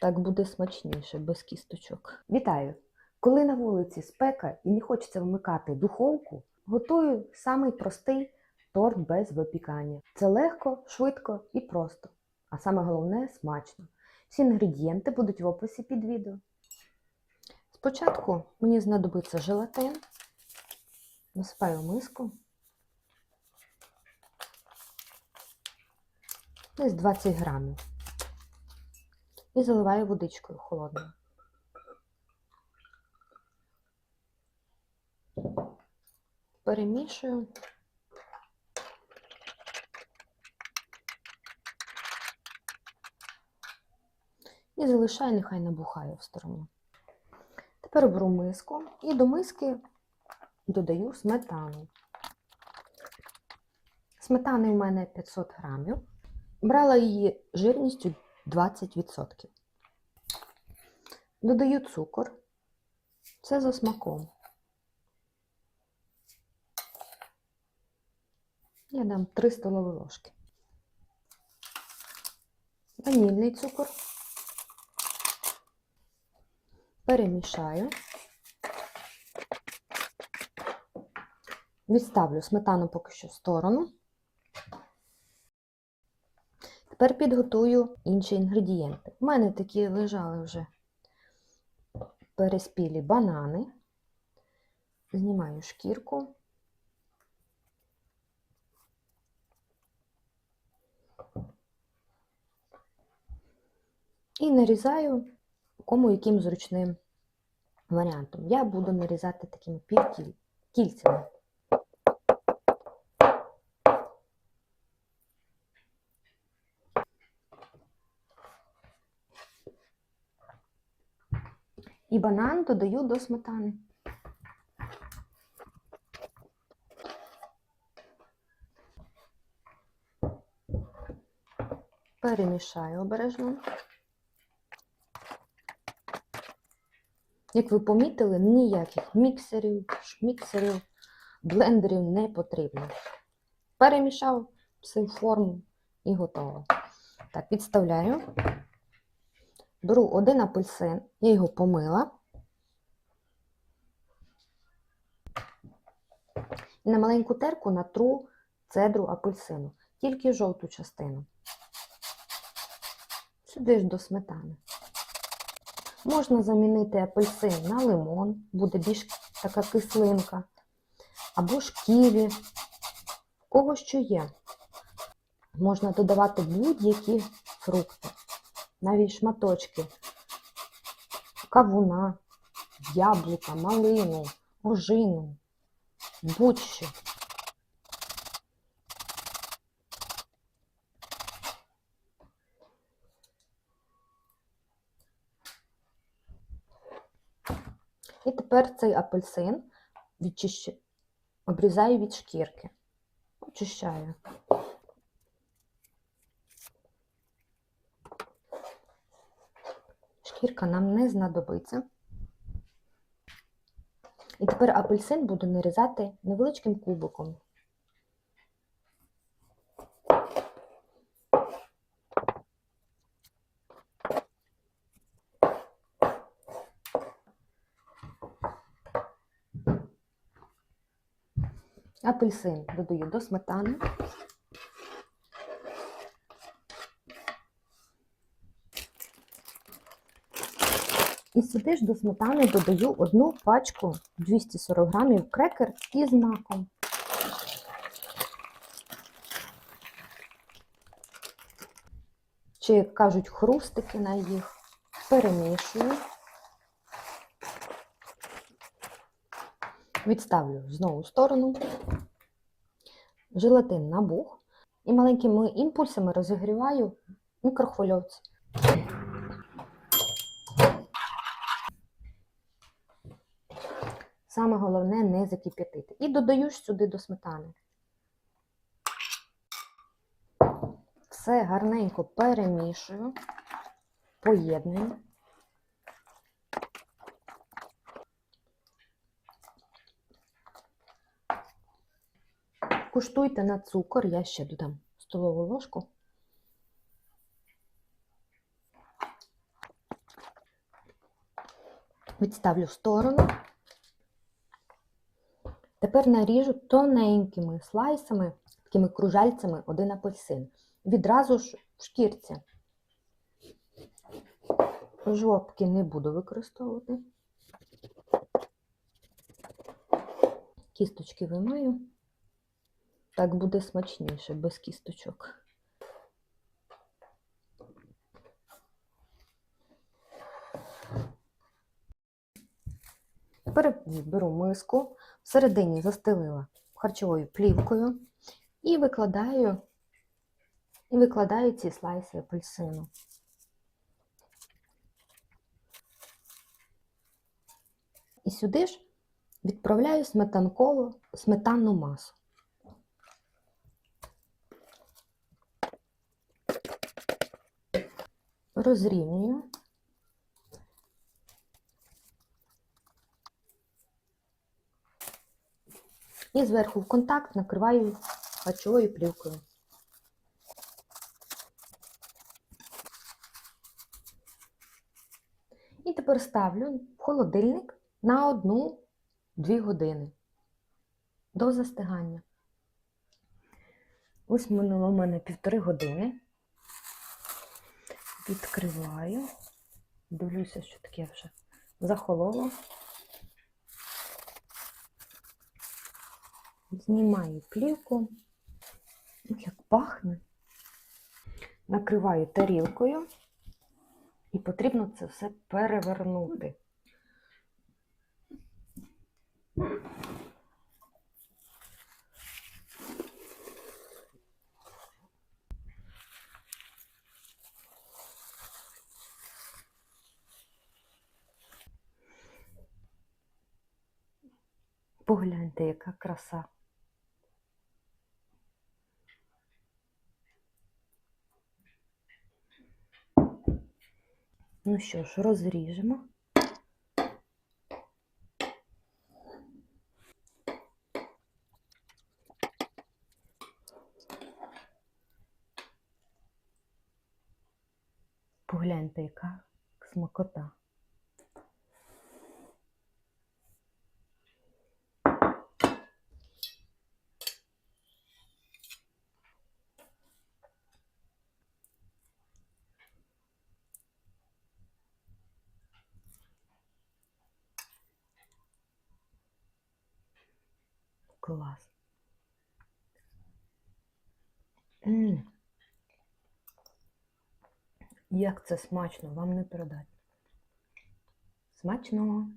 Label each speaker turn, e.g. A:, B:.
A: Так буде смачніше, без кісточок. Вітаю! Коли на вулиці спека і не хочеться вмикати духовку, готую самий простий торт без випікання. Це легко, швидко і просто. А саме головне смачно. Всі інгредієнти будуть в описі під відео. Спочатку мені знадобиться желатин. Насипаю миску. Десь 20 грамів. І заливаю водичкою холодною. Перемішую. І залишаю, нехай набухає в стороні. Тепер беру миску і до миски додаю сметану. Сметани у мене 500 грамів. Брала її жирністю 20%. Додаю цукор. Це за смаком. Я дам 3 столові ложки. Ванільний цукор. Перемішаю. Відставлю сметану поки що в сторону. Тепер підготую інші інгредієнти. У мене такі лежали вже переспілі банани. Знімаю шкірку. І нарізаю кому яким зручним варіантом. Я буду нарізати такими півкіль... І банан додаю до сметани. Перемішаю обережно. Як ви помітили, ніяких міксерів, шміксерів, блендерів не потрібно. Перемішав все в форму і готово. Так, відставляю. Беру один апельсин, я його помила. І на маленьку терку натру цедру апельсину, тільки жовту частину. Сюди ж до сметани. Можна замінити апельсин на лимон, буде більш така кислинка, або ж ківі, кого що є. Можна додавати будь-які фрукти, навіть шматочки, кавуна, яблука, малину, ожину, будь-що. І тепер цей апельсин відчищу, обрізаю від шкірки. Очищаю. Шкірка нам не знадобиться. І тепер апельсин буду нарізати невеличким кубиком. Апельсин додаю до сметани. Сюди ж до сметани додаю одну пачку 240 грамів крекер із маком. Чи, як кажуть, хрустики на їх. Перемішую. Відставлю знову в сторону. Желатин набух. І маленькими імпульсами розігріваю мікрохвильовці. Саме головне не закип'ятити. І додаю сюди до сметани. Все гарненько перемішую, поєдную. Куштуйте на цукор, я ще додам столову ложку. Відставлю в сторону. Тепер наріжу тоненькими слайсами, такими кружальцями один апельсин. Відразу ж в шкірці. Жовтки не буду використовувати. Кісточки вимаю. Так буде смачніше, без кісточок. Тепер беру миску, всередині застелила харчовою плівкою і викладаю, і викладаю ці слайси апельсину. І сюди ж відправляю сметанкову сметанну масу. Розрівнюю. І зверху в контакт накриваю харчовою плівкою. І тепер ставлю в холодильник на 1-2 години до застигання. Ось минуло в мене півтори години. Відкриваю. Дивлюся, що таке вже захололо. Знімаю плівку. Як пахне. Накриваю тарілкою і потрібно це все перевернути. Погляньте, яка краса. Ну що ж, розріжемо. Погляньте, яка смакота. Клас. М. Як це смачно, вам не передати. Смачного!